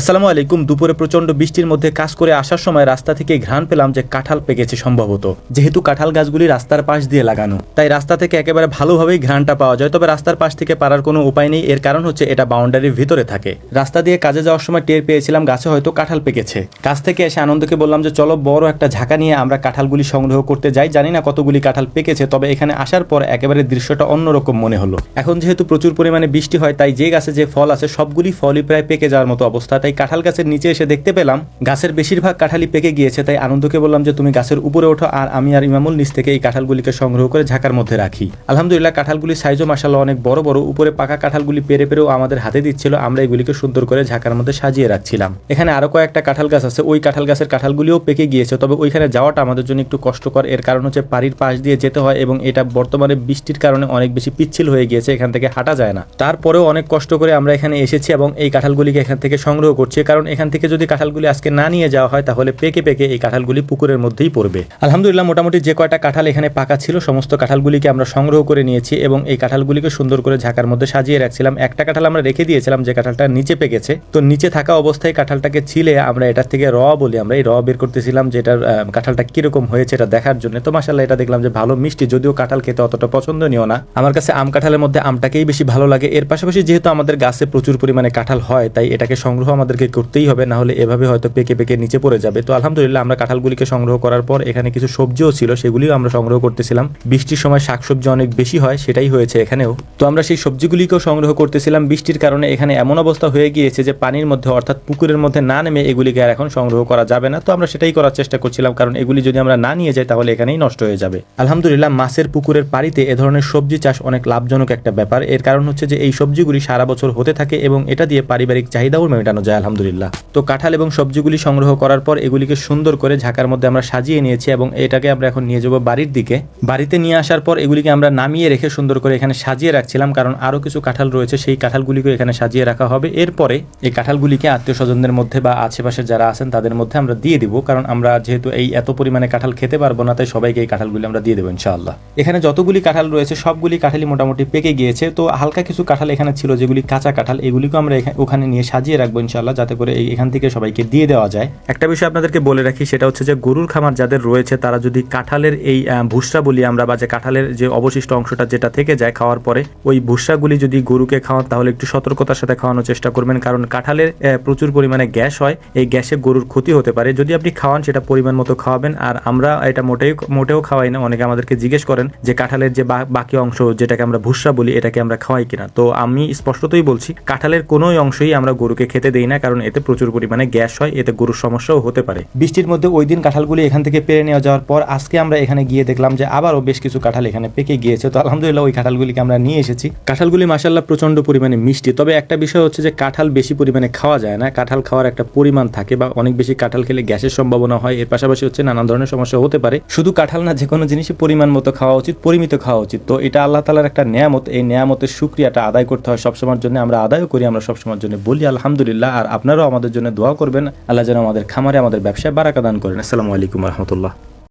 আসসালামু আলাইকুম। দুপুরে প্রচণ্ড বৃষ্টির মধ্যে কাজ করে আসার সময় রাস্তা থেকে ঘ্রাণ পেলাম যে কাঁঠাল পেকেছে সম্ভবত। যেহেতু কাঁঠাল গাছগুলি রাস্তার পাশ দিয়ে লাগানো, তাই রাস্তা থেকে একেবারে ভালোভাবেই ঘ্রাণটা পাওয়া যায়। তবে রাস্তার পাশ থেকে পারার কোনো উপায় নেই। এর কারণ হচ্ছে এটা বাউন্ডারির ভিতরে থাকে। রাস্তা দিয়ে কাজে যাওয়ার সময় টের পেয়েছিলাম গাছে হয়তো কাঁঠাল পেকেছে। কাছ থেকে এসে আনন্দকে বললাম যে, চলো বড় একটা ঝাঁকা নিয়ে আমরা কাঁঠালগুলি সংগ্রহ করতে যাই। জানি না কতগুলি কাঁঠাল পেকেছে, তবে এখানে আসার পর একেবারে দৃশ্যটা অন্যরকম মনে হলো। এখন যেহেতু প্রচুর পরিমাণে বৃষ্টি হয়, তাই যে গাছে যে ফল আছে, সবগুলি ফলই প্রায় পেকে যাওয়ার মতো অবস্থা তাই কাঁঠাল গাছের নিচে এসে দেখতে পেলাম, গাছের বেশিরভাগ কাঁঠালই পেকে গিয়েছে। তাই আনন্দকে বললাম যে, তুমি গাছের উপরে ওঠো আর আমি আর ইমামুল নিচ থেকে এই কাঁঠালগুলিকে সংগ্রহ করে ঝাঁকার মধ্যে রাখি। আলহামদুলিল্লাহ, কাঁঠালগুলির সাইজও মাসাল্লাহ অনেক বড় বড়। উপরে পাকা কাঁঠালগুলি পেরে পেরেও আমাদের হাতে দিচ্ছিল, আমরা এগুলিকে সুন্দর করে ঝাঁকার মধ্যে সাজিয়ে রাখছিলাম। এখানে আরও কয়েকটা কাঁঠাল গাছ আছে, ওই কাঁঠাল গাছের কাঁঠালগুলিও পেকে গিয়েছে। তবে ওইখানে যাওয়াটা আমাদের জন্য একটু কষ্টকর। এর কারণ হচ্ছে বাড়ির পাশ দিয়ে যেতে হয় এবং এটা বর্তমানে বৃষ্টির কারণে অনেক বেশি পিচ্ছিল হয়ে গিয়েছে, এখান থেকে হাঁটা যায় না। তারপরেও অনেক কষ্ট করে আমরা এখানে এসেছি এবং এই কাঁঠালগুলিকে এখান থেকে সংগ্রহ করছি, কারণ এখান থেকে যদি কাঁঠালগুলি আজকে না নিয়ে যাওয়া হয়, তাহলে পেকে পেকে এই কাঁঠালগুলি পুকুরের মধ্যেই পড়বে। আলহামদুলিল্লাহ, মোটামুটি যে কয়টা কাঁঠাল এখানে পাকা ছিল, সমস্ত কাঁঠালগুলিকে আমরা সংগ্রহ করে নিয়েছি এবং এই কাঁঠালগুলিকে সুন্দর করে ঝাঁকার মধ্যে সাজিয়ে রাখছিলাম। একটা কাঁঠাল আমরা রেখে দিয়েছিলাম যে কাঁঠালটা নিচে পেকেছে। তো নিচে থাকা অবস্থায় কাঁঠালটাকে ছিলে আমরা এটার থেকে র বলি আমরা। এই র বের করতেছিলাম যে এটার কাঁঠালটা কীরকম হয়েছে এটা দেখার জন্য। তো মাসাল্লাহ এটা দেখলাম যে ভালো মিষ্টি, যদিও কাঁঠাল খেতে অতটা পছন্দ পছন্দনীয় না। আমার কাছে আম কাঁঠালের মধ্যে আমটাকেই বেশি ভালো লাগে। এর পাশাপাশি যেহেতু আমাদের গাছে প্রচুর পরিমাণে কাঁঠাল হয়, তাই এটাকে সংগ্রহ আমাদেরকে করতেই হবে, না হলে এভাবে হয়তো পেকে পেকে নিচে পড়ে যাবে। তো আলহামদুলিল্লাহ, আমরা কাঁঠালগুলিকে সংগ্রহ করার পর এখানে কিছু সবজিও ছিল, সেগুলিও আমরা সংগ্রহ করতেছিলাম। বৃষ্টির সময় শাকসবজি অনেক বেশি হয়, সেটাই হয়েছে এখানেও। তো আমরা সেই সবজিগুলিকেও সংগ্রহ করতেছিলাম। বৃষ্টির কারণে এখানে এমন অবস্থা হয়ে গিয়েছে যে পানির মধ্যে, অর্থাৎ পুকুরের মধ্যে না নেমে এগুলিকে আর এখন সংগ্রহ করা যাবে না। তো আমরা সেটাই করার চেষ্টা করছিলাম, কারণ এগুলি যদি আমরা না নিয়ে যাই, তাহলে এখানেই নষ্ট হয়ে যাবে। আলহামদুলিল্লাহ, মাছের পুকুরের পাড়িতে এ ধরনের সবজি চাষ অনেক লাভজনক একটা ব্যাপার। এর কারণ হচ্ছে যে এই সবজিগুলি সারা বছর হতে থাকে এবং এটা দিয়ে পারিবারিক চাহিদাও মেটানো যায়। আলহামদুলিল্লাহ। তো কাঁঠাল এবং সবজিগুলি সংগ্রহ করার পর এগুলিকে সুন্দর করে ঝাঁকার মধ্যে আমরা সাজিয়ে নিয়েছি এবং এটাকে আমরা এখন নিয়ে যাব বাড়ির দিকে। বাড়িতে নিয়ে আসার পর এগুলিকে আমরা নামিয়ে রেখে সুন্দর করে এখানে সাজিয়ে রাখছিলাম, কারণ আরও কিছু কাঁঠাল রয়েছে, সেই কাঁঠালগুলিকে এখানে সাজিয়ে রাখা হবে। এরপরে এই কাঁঠালগুলিকে আত্মীয় স্বজনদের মধ্যে বা আশেপাশে যারা আছেন তাদের মধ্যে আমরা দিয়ে দিব, কারণ আমরা যেহেতু এই এত পরিমাণে কাঁঠাল খেতে পারব না, তাই সবাইকে এই কাঁঠালগুলি আমরা দিয়ে দেবো ইনশাআল্লাহ। এখানে যতগুলি কাঁঠাল রয়েছে, সবগুলি কাঁঠালই মোটামুটি পেকে গিয়েছে, তো হালকা কিছু কাঁঠাল এখানে ছিল, যেগুলি কাঁচা কাঁঠাল, এগুলিকেও আমরা ওখানে নিয়ে সাজিয়ে রাখব ইনশাআল্লাহ। যাতে করে এখান থেকে সবাইকে দিয়ে দেওয়া যায়। একটা বিষয় আপনাদেরকে বলে রাখি, সেটা হচ্ছে যে গরুর খামার যাদের রয়েছে, তারা যদি কাঁঠালের এই ভুসরা বলি আমরা, বা যে কাঁঠালের যে অবশিষ্ট অংশটা যেটা থেকে যায় খাওয়ার পরে, ওই ভুসরাগুলি যদি গরুকে খাওয়ান, তাহলে একটু সতর্কতার সাথে খাওয়ানোর চেষ্টা করবেন। কারণ কাঁঠালের প্রচুর পরিমাণে গ্যাস হয়, এই গ্যাসে গরুর ক্ষতি হতে পারে। যদি আপনি খাওয়ান, সেটা পরিমাণ মতো খাওয়াবেন। আর আমরা এটা মোটেই মোটেও খাওয়াই না। অনেকে আমাদেরকে জিজ্ঞেস করেন যে কাঁঠালের যে বাকি অংশ, যেটাকে আমরা ভুসরা বলি, এটাকে আমরা খাওয়াই কিনা? তো আমি স্পষ্টতই বলছি, কাঁঠালের কোনোই অংশই আমরা গরুকে খেতে দেই না, কারণ এতে প্রচুর পরিমাণে গ্যাস হয়, এতে গরুর সমস্যাও হতে পারে। বৃষ্টির মধ্যে ওই দিন কাঁঠালগুলি এখান থেকে পেরে নেওয়া যাওয়ার পর আজকে আমরা এখানে গিয়ে দেখলাম যে আবারও বেশ কিছু কাঁঠাল এখানে পেকে গিয়েছে। তো আলহামদুলিল্লাহ ওই কাঁঠালগুলিকে আমরা নিয়ে এসেছি। কাঁঠালগুলি মাসাল্লাহ প্রচণ্ড পরিমাণে মিষ্টি। তবে একটা বিষয় হচ্ছে যে কাঁঠাল বেশি পরিমাণে খাওয়া যায় না। কাঁঠাল খাওয়ার একটা পরিমাণ থাকে বা অনেক বেশি কাঁঠাল খেলে গ্যাসের সম্ভাবনা হয়। এর পাশাপাশি হচ্ছে নানান ধরনের সমস্যা হতে পারে। শুধু কাঁঠাল না, যে কোনো জিনিসই পরিমাণ মতো খাওয়া উচিত, পরিমিত খাওয়া উচিত। তো এটা আল্লাহ তালার একটা নিয়ামত। এই নিয়ামতের সুক্রিয়াটা আদায় করতে হয় সবসময়ের জন্য। আমরা আদায়ও করি, আমরা সবসময়ের জন্য বলি, আলহামদুলিল্লাহ। আর আপনারাও আমাদের জন্য দোয়া করবেন। আল্লাহ যেন আমাদের খামারে, আমাদের ব্যবসায় বারাকা দান করেন। আসসালামু আলাইকুম রহমতুল্লাহ।